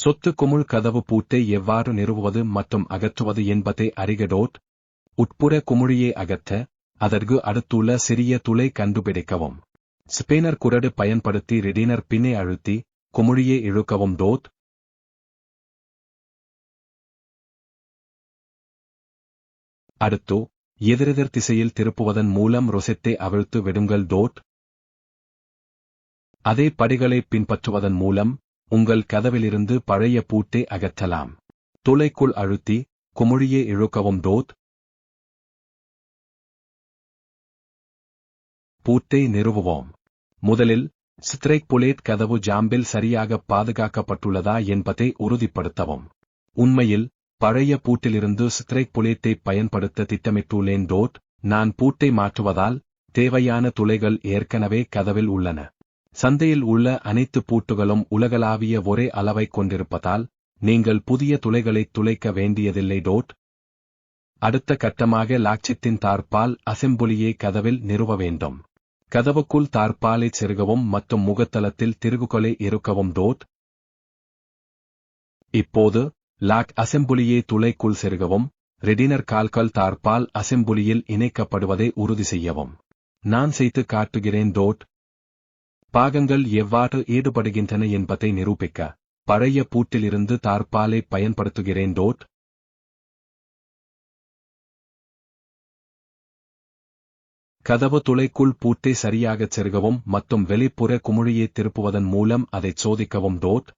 சொத்து குமுள் கதவு பூட்டை எவ்வாறு நிறுவுவது மற்றும் அகற்றுவது என்பதை அறிக டோட். உட்புற குமிழியை அகற்ற அதற்கு அடுத்துள்ள சிறிய துளை கண்டுபிடிக்கவும். ஸ்பேனர் குரடு பயன்படுத்தி ரிடினர் பின்னே அழுத்தி குமிழியை இழுக்கவும் டோத் அடுத்து எதிரெதிர் திசையில் திருப்புவதன் மூலம் ரொசெத்தை அவிழ்த்து விடுங்கள் டோட். அதே படிகளை பின்பற்றுவதன் மூலம் உங்கள் கதவிலிருந்து பழைய பூட்டை அகற்றலாம். துளைக்குள் அழுத்தி குமுழியை இழுக்கவும் டோட் பூட்டை நிறுவுவோம். முதலில் ஸ்ட்ரைக் புலேட் கதவு ஜாம்பில் சரியாக பாதுகாக்கப்பட்டுள்ளதா என்பதை உறுதிப்படுத்தவும். உண்மையில் பழைய பூட்டிலிருந்து ஸ்ட்ரைக் புலேட்டை பயன்படுத்த திட்டமிட்டுள்ளேன் டோட் நான் பூட்டை மாற்றுவதால் தேவையான துளைகள் ஏற்கனவே கதவில் உள்ளன. சந்தையில் உள்ள அனைத்து பூட்டுகளும் உலகளாவிய ஒரே அளவை கொண்டிருப்பதால் நீங்கள் புதிய துளைகளை துளைக்க வேண்டியதில்லை டோட். அடுத்த கட்டமாக லாட்சத்தின் தார்பால் அசெம்புலியை கதவில் நிறுவ வேண்டும். கதவுக்குள் தார்பாலை செருகவும் மற்றும் முகத்தளத்தில் திருகுகளை இருக்கவும் டோட். இப்போது லாக் அசெம்புலியை துளைக்குள் செருகவும் ரெடினர் கால்கள் தார்பால் அசெம்புலியில் இணைக்கப்படுவதை உறுதி செய்யவும். நான் செய்து காட்டுகிறேன் டோட். பாகங்கள் எவ்வாறு ஈடுபடுகின்றன என்பதை நிரூபிக்க பழைய பூட்டிலிருந்து தார்பாலை பயன்படுத்துகிறேன். டோட். கதவு துளைக்குள் பூட்டை சரியாகச் செருகவும் மற்றும் வெளிப்புற குமிழியை திருப்புவதன் மூலம் அதைச் சோதிக்கவும். டோட்.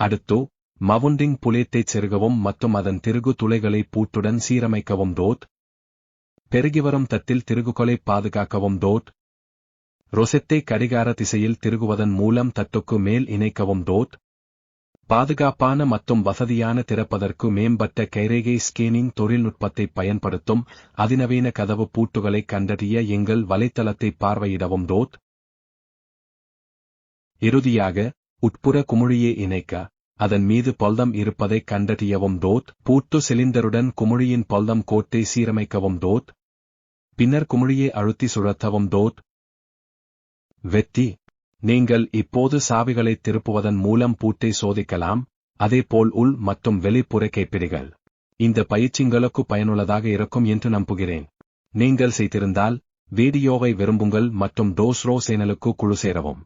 அடுத்து மவுண்டிங் புலேத்தைச் செருகவும் மற்றும் அதன் திருகு துளைகளை பூட்டுடன் சீரமைக்கவும். டோட். பெருகிவரும் தட்டில் திருகுகளை பாதுகாக்கவும். டோட். ரொசெட்டை கடிகார திசையில் திருகுவதன் மூலம் தட்டுக்கு மேல் இணைக்கவும் டோட். பாதுகாப்பான மற்றும் வசதியான திறப்பதற்கு மேம்பட்ட கைரேகை ஸ்கேனிங் தொழில்நுட்பத்தை பயன்படுத்தும் அதிநவீன கதவு பூட்டுகளை கண்டறிய எங்கள் வலைத்தளத்தை பார்வையிடவும் டோட். இறுதியாக உட்புற குமிழியை இணைக்க அதன் மீது பொல்தம் இருப்பதை கண்டறியவும் டோட். பூட்டு சிலிண்டருடன் குமிழியின் பொல்தம் கோட்டை சீரமைக்கவும் டோட். பின்னர் குமிழியை அழுத்தி சுழற்றவும் டோட். வெற்றி நீங்கள் இப்போது சாவிகளை திருப்புவதன் மூலம் பூட்டை சோதிக்கலாம் அதேபோல் உள் மற்றும் வெளிப்புற கைப்பிடிகள். இந்த பயிற்சிங்களுக்கு பயனுள்ளதாக இருக்கும் என்று நம்புகிறேன். நீங்கள் செய்திருந்தால் வீடியோவை விரும்புங்கள் மற்றும் டோஸ்ரோ சேனலுக்கு குழு சேரவும்.